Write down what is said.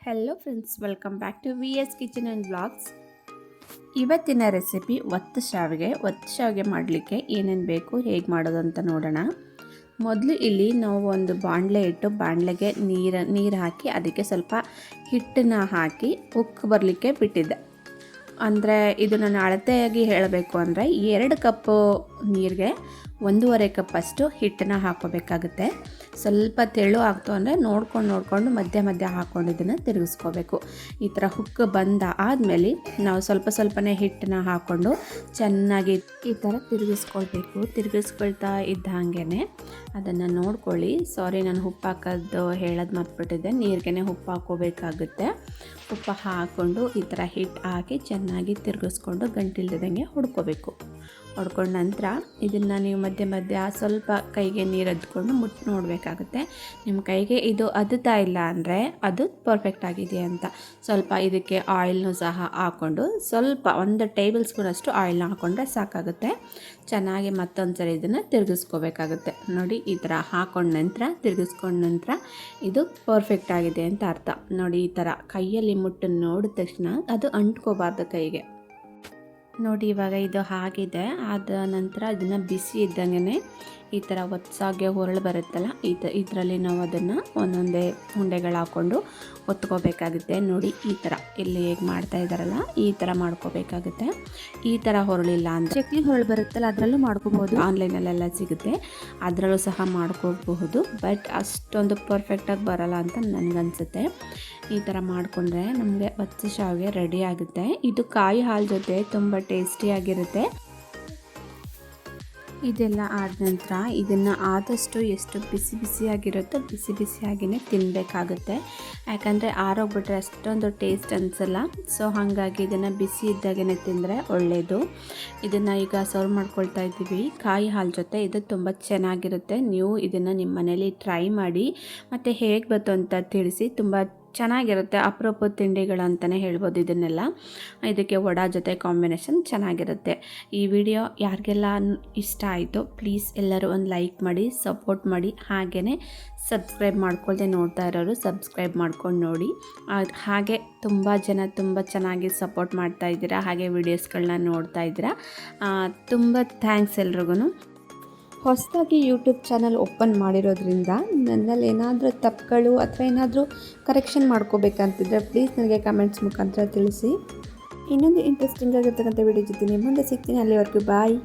Hello friends welcome back to V S kitchen and blogs ಇವತ್ತಿನ recipe ಒತ್ತು ಶಾವಿಗೆ. ಒತ್ತು ಶಾವಿಗೆ ಮಾಡಲಿಕ್ಕೆ ಏನೇನು ಬೇಕು, ಹೇಗೆ ಮಾಡೋದು ಅಂತ ನೋಡೋಣ. ಮೊದಲು ಇಲ್ಲಿ ನಾವು ಒಂದು ಬಾಣಲೆ ಇಟ್ಟು ಬಾಣಲೆಗೆ ನೀರು ನೀರು ಹಾಕಿ ಅದಕ್ಕೆ ಸ್ವಲ್ಪ ಹಿಟ್ಟನ್ನ ಹಾಕಿ ಉಕ್ಕು ಬರಲಿಕ್ಕೆ ಬಿಟ್ಟಿದ್ದೆ. ಅಂದರೆ ಇದು ನಾನು ಅಳತೆಯಾಗಿ ಹೇಳಬೇಕು ಅಂದರೆ ಎರಡು ಕಪ್ಪು ನೀರಿಗೆ ಒಂದೂವರೆ ಕಪ್ಪಷ್ಟು ಹಿಟ್ಟನ್ನು ಹಾಕ್ಕೋಬೇಕಾಗುತ್ತೆ. ಸ್ವಲ್ಪ ತೆಳು ಆಗ್ತು ಅಂದರೆ ನೋಡ್ಕೊಂಡು ನೋಡಿಕೊಂಡು ಮಧ್ಯ ಮಧ್ಯ ಹಾಕ್ಕೊಂಡು ಇದನ್ನು ತಿರುಗಿಸ್ಕೋಬೇಕು. ಈ ಥರ ಹುಕ್ ಬಂದ ಆದಮೇಲೆ ನಾವು ಸ್ವಲ್ಪ ಸ್ವಲ್ಪನೇ ಹಿಟ್ಟನ್ನ ಹಾಕ್ಕೊಂಡು ಚೆನ್ನಾಗಿ ಈ ಥರ ತಿರುಗಿಸ್ಕೊಳ್ಬೇಕು. ತಿರುಗಿಸ್ಕೊಳ್ತಾ ಇದ್ದ ಹಾಗೇ ಅದನ್ನು ನೋಡ್ಕೊಳ್ಳಿ. ಸಾರಿ ನಾನು ಉಪ್ಪು ಹಾಕೋದು ಹೇಳೋದು ಮರ್ತ್ಬಿಟ್ಟಿದ್ದೆ. ನೀರಿಗೆ ಉಪ್ಪು ಹಾಕೋಬೇಕಾಗುತ್ತೆ ಉಪ್ಪು ಹಾಕ್ಕೊಂಡು ಈ ಥರ ಹಿಟ್ಟು ಹಾಕಿ ಚೆನ್ನಾಗಿ ತಿರುಗಿಸ್ಕೊಂಡು ಗಂಟಿಲ್ದಂಗೆ ಹುಡ್ಕೋಬೇಕು. ಹೊಡ್ಕೊಂಡ ನಂತರ ಇದನ್ನು ನೀವು ಮಧ್ಯೆ ಮಧ್ಯೆ ಸ್ವಲ್ಪ ಕೈಗೆ ನೀರು ಅದ್ಕೊಂಡು ಮುಟ್ಟು ನೋಡಬೇಕಾಗುತ್ತೆ. ನಿಮ್ಮ ಕೈಗೆ ಇದು ಅದುತ್ತಾ ಇಲ್ಲ ಅಂದರೆ ಅದು ಪರ್ಫೆಕ್ಟ್ ಆಗಿದೆ ಅಂತ. ಸ್ವಲ್ಪ ಇದಕ್ಕೆ ಆಯಿಲ್ನು ಸಹ ಹಾಕ್ಕೊಂಡು ಸ್ವಲ್ಪ ಒಂದು ಟೇಬಲ್ ಸ್ಪೂನಷ್ಟು ಆಯಿಲ್ನ ಹಾಕ್ಕೊಂಡ್ರೆ ಸಾಕಾಗುತ್ತೆ. ಚೆನ್ನಾಗಿ ಮತ್ತೊಂದು ಸರಿ ಇದನ್ನು ತಿರುಗಿಸ್ಕೋಬೇಕಾಗುತ್ತೆ. ನೋಡಿ, ಈ ಥರ ಹಾಕೊಂಡ ನಂತರ, ತಿರುಗಿಸ್ಕೊಂಡ ನಂತರ ಇದು ಪರ್ಫೆಕ್ಟ್ ಆಗಿದೆ ಅಂತ ಅರ್ಥ. ನೋಡಿ, ಈ ಥರ ಕೈಯಲ್ಲಿ ಮುಟ್ಟು ನೋಡಿದ ತಕ್ಷಣ ಅದು ಅಂಟ್ಕೋಬಾರ್ದು ಕೈಗೆ. ನೋಡಿ ಇವಾಗ ಇದು ಆಗಿದೆ ಆದ ನಂತರ ಇದನ್ನು ಬಿಸಿ ಇದ್ದಂಗೆ ಈ ಥರ ಒತ್ಸಾಗೆ ಹೊರಳು ಬರುತ್ತಲ್ಲ ಈ ತ ಇದರಲ್ಲಿ ನಾವು ಅದನ್ನು ಒಂದೊಂದೇ ಉಂಡೆಗಳು ಹಾಕ್ಕೊಂಡು ಒತ್ಕೋಬೇಕಾಗುತ್ತೆ ನೋಡಿ ಈ ಥರ. ಇಲ್ಲಿ ಹೇಗೆ ಮಾಡ್ತಾ ಇದ್ದಾರಲ್ಲ ಈ ಥರ ಮಾಡ್ಕೋಬೇಕಾಗುತ್ತೆ. ಈ ಥರ ಹೊರಳಿಲ್ಲ ಅಂದರೆ ಚಕ್ಲಿ ಹೊರಳು ಬರುತ್ತಲ್ಲ ಅದರಲ್ಲೂ ಮಾಡ್ಕೋಬೋದು. ಆನ್ಲೈನಲ್ಲೆಲ್ಲ ಸಿಗುತ್ತೆ. ಅದರಲ್ಲೂ ಸಹ ಮಾಡ್ಕೋಬಹುದು ಬಟ್ ಅಷ್ಟೊಂದು ಪರ್ಫೆಕ್ಟಾಗಿ ಬರಲ್ಲ ಅಂತ ನನಗನ್ಸುತ್ತೆ. ಈ ಥರ ಮಾಡಿಕೊಂಡ್ರೆ ನಮಗೆ ಬಚ್ಚ ಶಾವಿಗೆ ರೆಡಿ ಆಗುತ್ತೆ. ಇದು ಕಾಯಿ ಹಾಲು ಜೊತೆ ತುಂಬ ಟೇಸ್ಟಿಯಾಗಿರುತ್ತೆ ಇದೆಲ್ಲ ಆದ ನಂತರ ಇದನ್ನು ಆದಷ್ಟು ಎಷ್ಟು ಬಿಸಿ ಬಿಸಿಯಾಗಿರುತ್ತೋ ಬಿಸಿ ಬಿಸಿಯಾಗಿಯೇ ತಿನ್ನಬೇಕಾಗುತ್ತೆ ಯಾಕಂದರೆ ಆರೋಗ್ಬಿಟ್ರೆ ಅಷ್ಟೊಂದು ಟೇಸ್ಟ್ ಅನಿಸಲ್ಲ. ಸೊ ಹಾಗಾಗಿ ಇದನ್ನು ಬಿಸಿ ಇದ್ದಾಗೇ ತಿಂದರೆ ಒಳ್ಳೆಯದು ಇದನ್ನು ಈಗ ಸರ್ವ್ ಮಾಡ್ಕೊಳ್ತಾ ಇದ್ದೀವಿ. ಕಾಯಿ ಹಾಲು ಜೊತೆ ಇದು ತುಂಬ ಚೆನ್ನಾಗಿರುತ್ತೆ. ನೀವು ಇದನ್ನು ನಿಮ್ಮ ಮನೇಲಿ ಟ್ರೈ ಮಾಡಿ ಮತ್ತು ಹೇಗೆ ಬಂತು ಅಂತ ತಿಳಿಸಿ. ತುಂಬ ಚೆನ್ನಾಗಿರುತ್ತೆ. ಅಪರೂಪದ ತಿಂಡಿಗಳು ಅಂತಲೇ ಹೇಳ್ಬೋದು ಇದನ್ನೆಲ್ಲ. ಇದಕ್ಕೆ ವಡ ಜೊತೆ ಕಾಂಬಿನೇಷನ್ ಚೆನ್ನಾಗಿರುತ್ತೆ. ಈ ವಿಡಿಯೋ ಯಾರಿಗೆಲ್ಲ ಇಷ್ಟ ಆಯಿತು ಪ್ಲೀಸ್ ಎಲ್ಲರೂ ಒಂದು ಲೈಕ್ ಮಾಡಿ ಸಪೋರ್ಟ್ ಮಾಡಿ. ಹಾಗೆಯೇ ಸಬ್ಸ್ಕ್ರೈಬ್ ಮಾಡ್ಕೊಳ್ದೆ ನೋಡ್ತಾ ಇರೋರು ಸಬ್ಸ್ಕ್ರೈಬ್ ಮಾಡ್ಕೊಂಡು ನೋಡಿ. ಹಾಗೆ ತುಂಬ ಜನ ತುಂಬ ಚೆನ್ನಾಗಿ ಸಪೋರ್ಟ್ ಮಾಡ್ತಾ ಇದ್ದೀರಾ, ಹಾಗೆ ವಿಡಿಯೋಸ್ಗಳನ್ನ ನೋಡ್ತಾ ಇದ್ದೀರಾ. ತುಂಬ ಥ್ಯಾಂಕ್ಸ್ ಎಲ್ರಿಗೂ ಹೊಸದಾಗಿ ಯೂಟ್ಯೂಬ್ ಚಾನಲ್ ಓಪನ್ ಮಾಡಿರೋದ್ರಿಂದ ನನ್ನಲ್ಲಿ ಏನಾದರೂ ತಪ್ಪುಗಳು ಅಥವಾ ಏನಾದರೂ ಕರೆಕ್ಷನ್ ಮಾಡ್ಕೋಬೇಕಂತಿದ್ರೆ ಪ್ಲೀಸ್ ನನಗೆ ಕಮೆಂಟ್ಸ್ ಮುಖಾಂತರ ತಿಳಿಸಿ. ಇನ್ನೊಂದು ಇಂಟ್ರೆಸ್ಟಿಂಗ್ ಆಗಿರ್ತಕ್ಕಂಥ ವಿಡಿಯೋ ಜೊತೆ ಮುಂದೆ ಸಿಗ್ತೀನಿ. ಅಲ್ಲಿವರೆಗೂ ಬಾಯ್